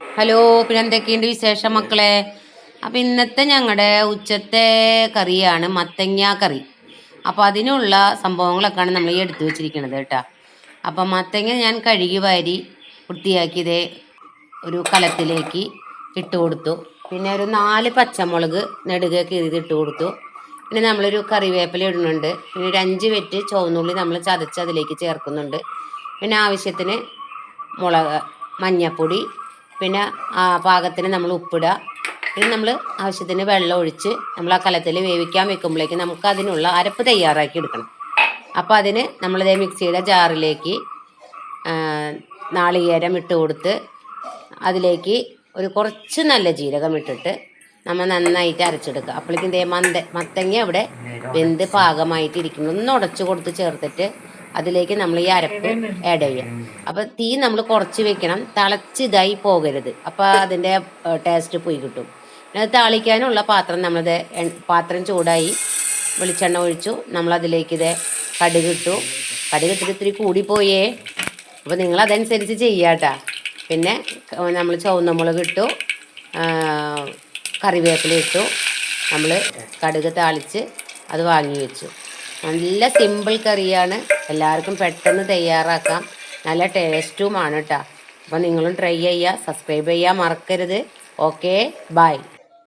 Hello പിന്നെ എന്തൊക്കെയുണ്ട് വിശേഷം മക്കളെ? അപ്പം ഇന്നത്തെ ഞങ്ങളുടെ ഉച്ചത്തെ കറിയാണ് മത്തങ്ങ കറി. അപ്പോൾ അതിനുള്ള സംഭവങ്ങളൊക്കെയാണ് നമ്മൾ ഈ എടുത്തു വെച്ചിരിക്കുന്നത് കേട്ടോ. അപ്പം മത്തങ്ങ ഞാൻ കഴുകി വാരി വൃത്തിയാക്കിയത് ഒരു കലത്തിലേക്ക് ഇട്ട് കൊടുത്തു. പിന്നെ ഒരു നാല് പച്ചമുളക് നെടുക കീറിയത് ഇട്ട് കൊടുത്തു. പിന്നെ നമ്മളൊരു കറിവേപ്പില ഇടുന്നുണ്ട്. പിന്നെ ഒരു അഞ്ച് വെറ്റ് ചുവന്നുള്ളി നമ്മൾ ചതച്ച് അതിലേക്ക് ചേർക്കുന്നുണ്ട്. പിന്നെ ആവശ്യത്തിന് മുളക് മഞ്ഞപ്പൊടി പിന്നെ ആ പാകത്തിന് നമ്മൾ ഉപ്പിടുക. പിന്നെ നമ്മൾ ആവശ്യത്തിന് വെള്ളം ഒഴിച്ച് നമ്മൾ ആ കലത്തിൽ വേവിക്കാൻ വെക്കുമ്പോഴേക്ക് നമുക്ക് അതിനുള്ള അരപ്പ് തയ്യാറാക്കി എടുക്കണം. അപ്പോൾ അതിന് നമ്മളിതേ മിക്സിയുടെ ജാറിലേക്ക് നാളികേരം ഇട്ട് കൊടുത്ത് അതിലേക്ക് ഒരു കുറച്ച് നല്ല ജീരകം ഇട്ടിട്ട് നമ്മൾ നന്നായിട്ട് അരച്ചെടുക്കുക. അപ്പോഴേക്കും ഇതേ മന്ത മത്തങ്ങ അവിടെ വെന്ത് പാകമായിട്ട് ഇരിക്കുന്നു ഒന്ന് ഉടച്ചു കൊടുത്ത് ചേർത്തിട്ട് അതിലേക്ക് നമ്മൾ ഈ അരപ്പ് ആഡ് ചെയ്യാം അപ്പോൾ തീ നമ്മൾ കുറച്ച് വെക്കണം. തിളച്ച് പോകരുത്. അപ്പോൾ അതിന്റെ ടേസ്റ്റ് പോയി കിട്ടും. പിന്നെ അത് താളിക്കാനുള്ള പാത്രം നമ്മളത് പാത്രം ചൂടായി വെളിച്ചെണ്ണ ഒഴിച്ചു. നമ്മളതിലേക്ക് ഇത് കടുകിട്ടു കടുകിട്ടിട്ട് ഇത്തിരി കൂടിപ്പോയേ. അപ്പോൾ നിങ്ങൾ അതനുസരിച്ച് ചെയ്യാട്ടാ പിന്നെ നമ്മൾ ചുവന്ന മുളക് ഇട്ടു. കറിവേപ്പില ഇട്ടു. നമ്മൾ കടുക് താളിച്ച് അത് വാങ്ങി വെച്ചു. നല്ല സിമ്പിൾ കറിയാണ്. എല്ലാവർക്കും പെട്ടെന്ന് തയ്യാറാക്കാം. നല്ല ടേസ്റ്റുമാണ് കേട്ടോ അപ്പോൾ നിങ്ങളും ട്രൈ ചെയ്യുക സബ്സ്ക്രൈബ് ചെയ്യാൻ മറക്കരുത്. Okay bye